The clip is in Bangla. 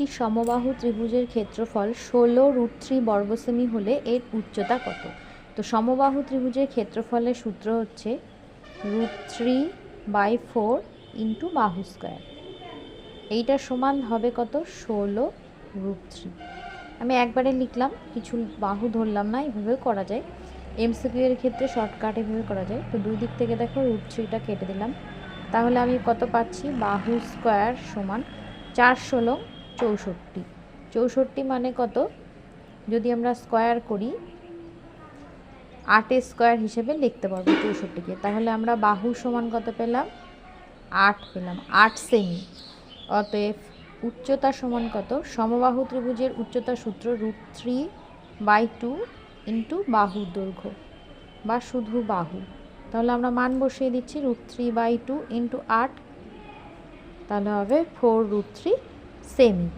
একটি সমবাহু ত্রিভুজের ক্ষেত্রফল ষোলো রুট থ্রি বর্গ সেমি হলে এর উচ্চতা কত? তো সমবাহু ত্রিভুজের ক্ষেত্রফলের সূত্র হচ্ছে root three by four into বাহু স্কোয়ার। এইটা সমান হবে কত? ষোলো রুট থ্রি। আমি একবারে লিখলাম, কিছু বাহু ধরলাম না এভাবেও করা যায়। এমসিকিউ এর ক্ষেত্রে শর্টকাট এভাবে করা যায়। তো দুই দিক থেকে দেখো, রুট থ্রিটা কেটে দিলাম। তাহলে আমি কত পাচ্ছি? বাহু স্কোয়ার সমান চার ষোলো চৌষট্টি। চৌষট্টি মানে কত? যদি আমরা স্কোয়ার করি আটের স্কোয়ার হিসেবে লিখতে পারব চৌষট্টিকে। তাহলে আমরা বাহু সমান কত পেলাম? আট পেলাম। আট সেমি অতএব উচ্চতা সমান কত? সমবাহু ত্রিভুজের উচ্চতা সূত্র root three by two into বাহু দৈর্ঘ্য বা শুধু বাহু। তাহলে আমরা মান বসিয়ে দিচ্ছি root three by two into আট। তাহলে হবে ফোর রুট থ্রি সেমি